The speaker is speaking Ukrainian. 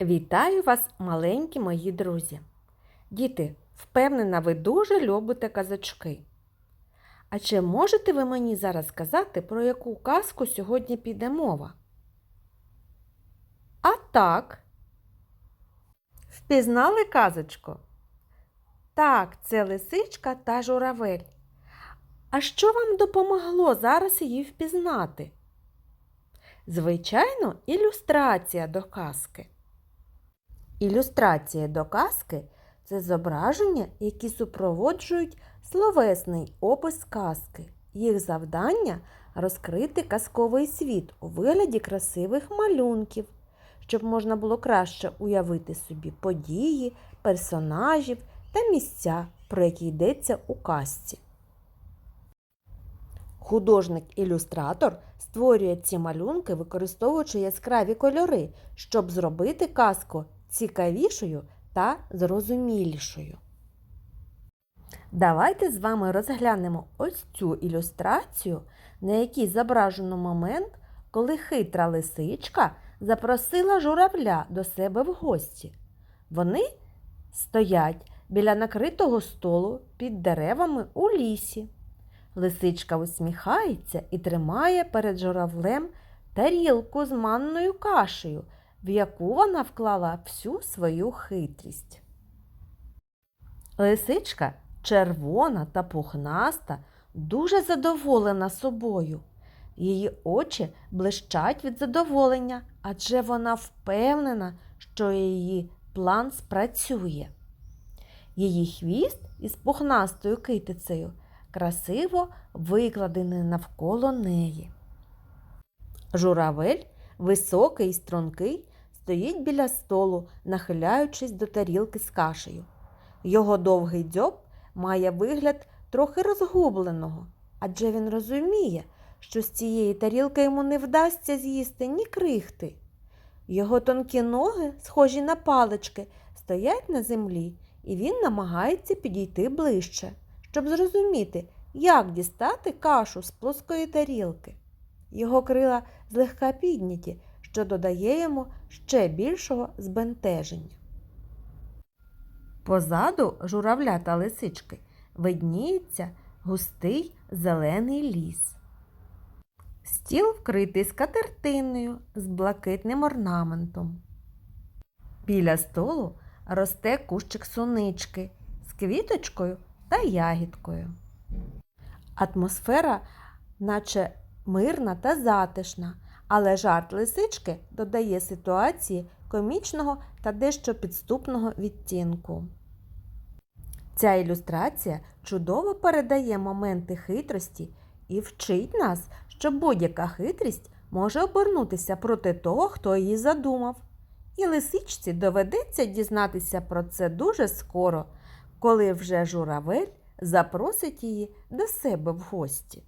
Вітаю вас, маленькі мої друзі. Діти, впевнена, ви дуже любите казочки. А чи можете ви мені зараз сказати, про яку казку сьогодні піде мова? А так. Впізнали казочку? Так, це лисичка та журавель. А що вам допомогло зараз її впізнати? Звичайно, ілюстрація до казки. Ілюстрація до казки це зображення, які супроводжують словесний опис казки. Їх завдання розкрити казковий світ у вигляді красивих малюнків, щоб можна було краще уявити собі події, персонажів та місця, про які йдеться у казці. Художник-ілюстратор створює ці малюнки, використовуючи яскраві кольори, щоб зробити казку цікавішою та зрозумілішою. Давайте з вами розглянемо ось цю ілюстрацію, на якій зображено момент, коли хитра лисичка запросила журавля до себе в гості. Вони стоять біля накритого столу під деревами у лісі. Лисичка усміхається і тримає перед журавлем тарілку з манною кашею, в яку вона вклала всю свою хитрість. Лисичка червона та пухнаста, дуже задоволена собою. Її очі блищать від задоволення, адже вона впевнена, що її план спрацює. Її хвіст із пухнастою китицею красиво викладений навколо неї. Журавель, високий і стрункий, стоїть біля столу, нахиляючись до тарілки з кашею. Його довгий дзьоб має вигляд трохи розгубленого, адже він розуміє, що з цієї тарілки йому не вдасться з'їсти ні крихти. Його тонкі ноги, схожі на палички, стоять на землі, і він намагається підійти ближче, щоб зрозуміти, як дістати кашу з плоскої тарілки. Його крила злегка підняті, що додає йому ще більшого збентеження. Позаду журавля та лисички видніється густий зелений ліс. Стіл вкритий скатертиною з блакитним орнаментом. Біля столу росте кущик сунички з квіточкою та ягідкою. Атмосфера, наче мирна та затишна, але жарт лисички додає ситуації комічного та дещо підступного відтінку. Ця ілюстрація чудово передає моменти хитрості і вчить нас, що будь-яка хитрість може обернутися проти того, хто її задумав. І лисичці доведеться дізнатися про це дуже скоро, коли вже журавель запросить її до себе в гості.